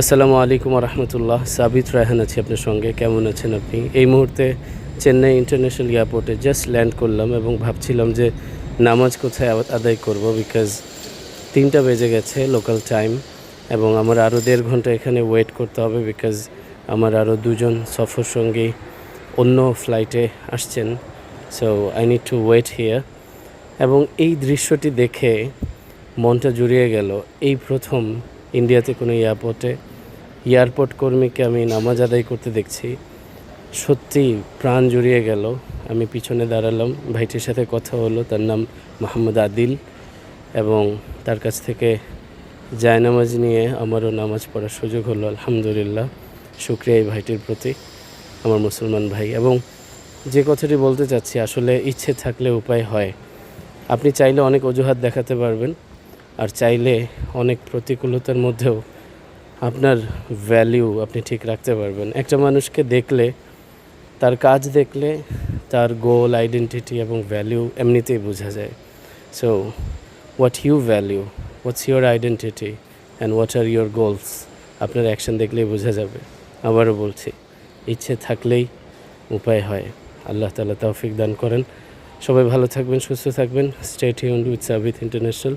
আসসালামু আলাইকুম রহমতুল্লাহ সাবিত রায়হান আছি আপনার সঙ্গে। কেমন আছেন আপনি? এই মুহূর্তে চেন্নাই ইন্টারন্যাশনাল এয়ারপোর্টে জাস্ট ল্যান্ড করলাম এবং ভাবছিলাম যে নামাজ কোথায় আদায় করব বিকজ তিনটা বেজে গেছে লোকাল টাইম এবং আমার আরও দেড় ঘণ্টা এখানে ওয়েট করতে হবে বিকজ আমার আরও দুজন সফর সঙ্গী অন্য ফ্লাইটে আসছেন। So I need to wait here এবং এই দৃশ্যটি দেখে মনটা জুড়িয়ে গেল। এই প্রথম ইন্ডিয়াতে কোনো এয়ারপোর্টে, এয়ারপোর্ট কর্মীকে আমি নামাজ আদায় করতে দেখছি। সত্যি প্রাণ জুড়িয়ে গেল। আমি পিছনে দাঁড়ালাম, ভাইটির সাথে কথা হলো, তার নাম মোহাম্মদ আদিল এবং তার কাছ থেকে জায়নামাজ নিয়ে আমারও নামাজ পড়ার সুযোগ হলো, আলহামদুলিল্লাহ। শুক্রিয়া এই ভাইটির প্রতি, আমার মুসলমান ভাই। এবং যে কথাটি বলতে চাচ্ছি, আসলে ইচ্ছে থাকলে উপায় হয়। আপনি চাইলে অনেক অজুহাত দেখাতে পারবেন। আর চাইলে অনেক প্রতিকূলতার মধ্যেও আপনার ভ্যালিউ আপনি ঠিক রাখতে পারবেন। একটা মানুষকে দেখলে, তার কাজ দেখলে, তার গোল আইডেন্টিটি এবং ভ্যালিউ এমনিতেই বোঝা যায়। So what you value what's your identity and what are your goals আপনার অ্যাকশন দেখলেই বোঝা যাবে। আবারও বলছি, ইচ্ছে থাকলেই উপায় হয়। আল্লাহ তালা তৌফিক দান করেন। সবাই ভালো থাকবেন, সুস্থ থাকবেন। স্টেট ইউন উইথ সাবিথ ইন্টারন্যাশনাল